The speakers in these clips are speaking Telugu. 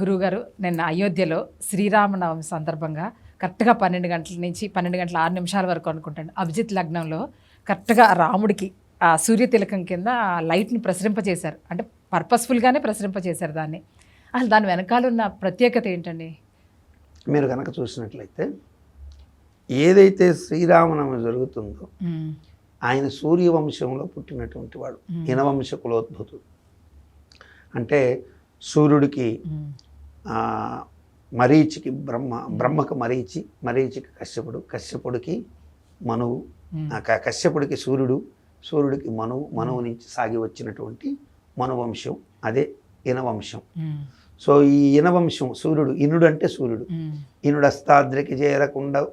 గురువుగారు నిన్న అయోధ్యలో శ్రీరామనవమి సందర్భంగా కరెక్ట్గా పన్నెండు గంటల నుంచి పన్నెండు గంటల ఆరు నిమిషాల వరకు అనుకుంటాను అభిజిత్ లగ్నంలో కరెక్ట్గా రాముడికి ఆ సూర్య తిలకం కింద ఆ లైట్ని ప్రసరింపజేశారు అంటే పర్పస్ఫుల్గానే ప్రసరింపజేశారు దాన్ని. అసలు దాని వెనకాల ఉన్న ప్రత్యేకత ఏంటండి? మీరు కనుక చూసినట్లయితే ఏదైతే శ్రీరామనవమి జరుగుతుందో ఆయన సూర్యవంశంలో పుట్టినటువంటి వాడు. మ్మ్. ఇనవంశ కులోద్భుతుడు. అంటే సూర్యుడికి మరీచికి బ్రహ్మ బ్రహ్మకు మరీచి మరీచికి కశ్యపుడు కశ్యపుడికి మనువు కశ్యపుడికి సూర్యుడు సూర్యుడికి మనువు మనువు నుంచి సాగి వచ్చినటువంటి మనువంశం అదే ఇనవంశం. సో ఈ ఇనవంశం సూర్యుడు ఇనుడు అంటే సూర్యుడు. ఇనుడు అస్తాద్రికి చేరకుండా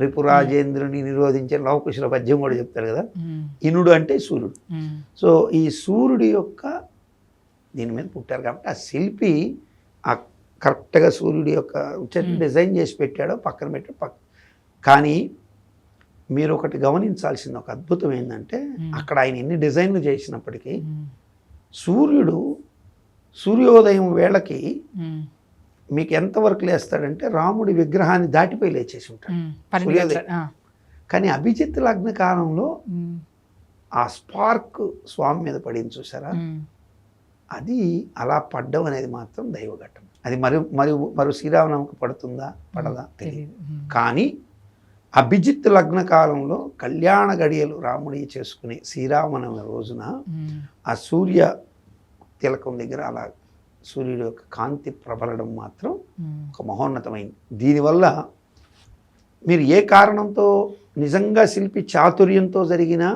రిపురాజేంద్రుని నిరోధించే లవకుశుల పద్యం కూడా చెప్తారు కదా. ఇనుడు అంటే సూర్యుడు. సో ఈ సూర్యుడి యొక్క దీని మీద పుట్టారు కాబట్టి ఆ శిల్పి ఆ కరెక్ట్గా సూర్యుడి యొక్క చెట్టు డిజైన్ చేసి పెట్టాడో పక్కన పెట్టాడు పక్క కానీ మీరు ఒకటి గమనించాల్సిన ఒక అద్భుతం ఏంటంటే. అక్కడ ఆయన ఎన్ని డిజైన్లు చేసినప్పటికీ సూర్యుడు సూర్యోదయం వేళకి మీకు ఎంతవరకు లేస్తాడంటే రాముడి విగ్రహాన్ని దాటిపోయి లేచేసి ఉంటాడు. సూర్యోదయం. కానీ అభిజిత్ లగ్న కాలంలో ఆ స్పార్క్ స్వామి మీద పడింది చూసారా? అది అలా పడ్డం అనేది మాత్రం దైవఘట్టం. అది మరి మరి మరి శ్రీరామనవమికి పడుతుందా? పడదా? తెలియదు కానీ అభిజిత్ లగ్న కాలంలో కళ్యాణ గడియలు రాముడి చేసుకునే శ్రీరామనవమి రోజున ఆ సూర్య తిలకం దగ్గర అలా సూర్యుడు యొక్క కాంతి ప్రబలడం మాత్రం ఒక మహోన్నతమైంది. దీనివల్ల మీరు ఏ కారణంతో నిజంగా శిల్పి చాతుర్యంతో జరిగినా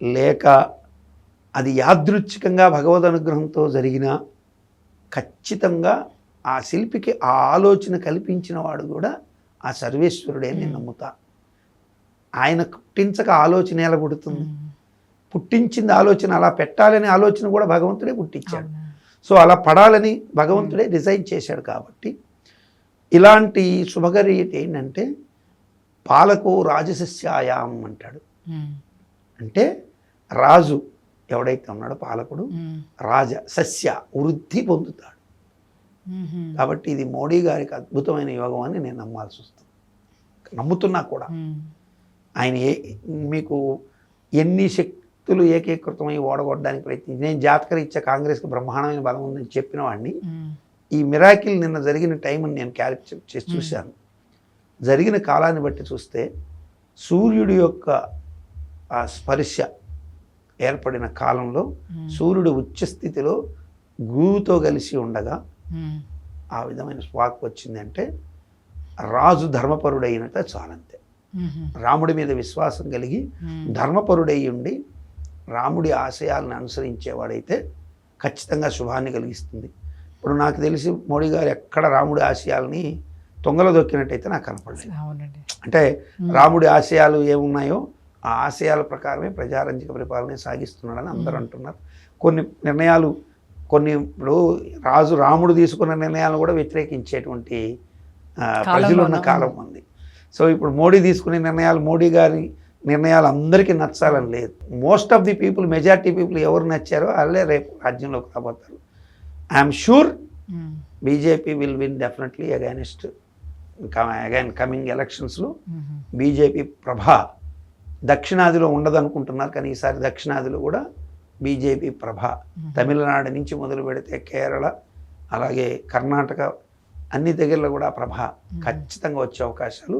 లేక అది యాదృచ్ఛికంగా భగవద్ అనుగ్రహంతో జరిగినా ఖచ్చితంగా ఆ శిల్పికి ఆ ఆలోచన కల్పించిన వాడు కూడా ఆ సర్వేశ్వరుడే నేను నమ్ముతా. ఆయన పుట్టించక ఆలోచన ఎలా పుడుతుంది? పుట్టించింది ఆలోచన అలా పెట్టాలనే ఆలోచన కూడా భగవంతుడే పుట్టించాడు. సో అలా పడాలని భగవంతుడే డిజైన్ చేశాడు కాబట్టి ఇలాంటి శుభగరీయత ఏంటంటే పాలకు రాజసస్యాయాం అంటాడు. అంటే రాజు ఎవడైతే ఉన్నాడో పాలకుడు రాజ సస్య వృద్ధి పొందుతాడు. కాబట్టి ఇది మోడీ గారికి అద్భుతమైన యోగం అని నేను నమ్మాల్సి వస్తుంది. నమ్ముతున్నా కూడా. ఆయన ఏ మీకు ఎన్ని శక్తులు ఏకీకృతమై ఓడగొట్టడానికి ప్రయత్నించి నేను జాతకరీత్యా కాంగ్రెస్కి బ్రహ్మాండమైన బలం ఉందని చెప్పిన వాడిని. ఈ మిరాకిల్ నిన్న జరిగిన టైంని నేను క్యాల్కులేట్ చేసి చూశాను. జరిగిన కాలాన్ని బట్టి చూస్తే సూర్యుడి యొక్క ఆ స్పర్శ ఏర్పడిన కాలంలో సూర్యుడు ఉచ్చ స్థితిలో గురువుతో కలిసి ఉండగా ఆ విధమైన స్వాక్ వచ్చిందంటే రాజు ధర్మపరుడైనట చాలంతే రాముడి మీద విశ్వాసం కలిగి ధర్మపరుడై ఉండి రాముడి ఆశయాలను అనుసరించేవాడైతే ఖచ్చితంగా శుభాన్ని కలిగిస్తుంది. ఇప్పుడు నాకు తెలిసి మోడీ గారు ఎక్కడ రాముడి ఆశయాల్ని తొంగలో దొక్కినట్టయితే నాకు కనపడలేదు. అంటే రాముడి ఆశయాలు ఏమున్నాయో ఆ ఆశయాల ప్రకారమే ప్రజారంజక పరిపాలన సాగిస్తున్నాడని అందరూ అంటున్నారు. కొన్ని నిర్ణయాలు కొన్ని ఇప్పుడు రాజు రాముడు తీసుకున్న నిర్ణయాలను కూడా వ్యతిరేకించేటువంటి ప్రజలు ఉన్న? కాలం ఉంది. సో ఇప్పుడు మోడీ తీసుకునే నిర్ణయాలు మోడీ గారి నిర్ణయాలు అందరికీ నచ్చాలని లేదు. Most of the people majority people ఎవరు నచ్చారో వాళ్ళే రేపు రాజ్యంలోకి రాబోతారు. I'm sure BJP will win definitely against again coming ఎలక్షన్స్లో బీజేపీ ప్రభ దక్షిణాదిలో ఉండదనుకుంటున్నారు కానీ ఈసారి దక్షిణాదిలో కూడా బీజేపీ ప్రభ తమిళనాడు నుంచి మొదలు పెడితే కేరళ అలాగే కర్ణాటక అన్ని దగ్గరలో కూడా ప్రభ ఖచ్చితంగా వచ్చే అవకాశాలు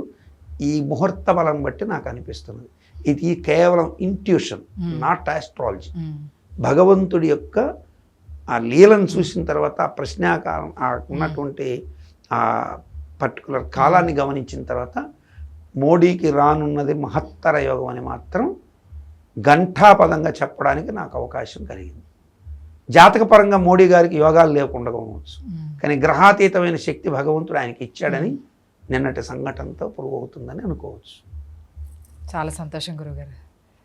ఈ ముహూర్త బలం బట్టి నాకు అనిపిస్తున్నది. ఇది కేవలం ఇంట్యూషన్. నాట్ ఆస్ట్రాలజీ భగవంతుడి యొక్క ఆ లీలను చూసిన తర్వాత ఆ ప్రశ్నాకాలం ఆ ఉన్నటువంటి ఆ పర్టికులర్ కాలాన్ని గమనించిన తర్వాత మోడీకి రానున్నది మహత్తర యోగం అని మాత్రం ఘంటాపదంగా చెప్పడానికి నాకు అవకాశం కలిగింది. జాతకపరంగా మోడీ గారికి యోగాలు లేకుండా ఉండవచ్చు. కానీ గ్రహాతీతమైన శక్తి భగవంతుడు ఆయనకి ఇచ్చాడని నిన్నటి సంఘటనతో ప్రూవ్ అవుతుందని అనుకోవచ్చు. చాలా సంతోషం గురుగారు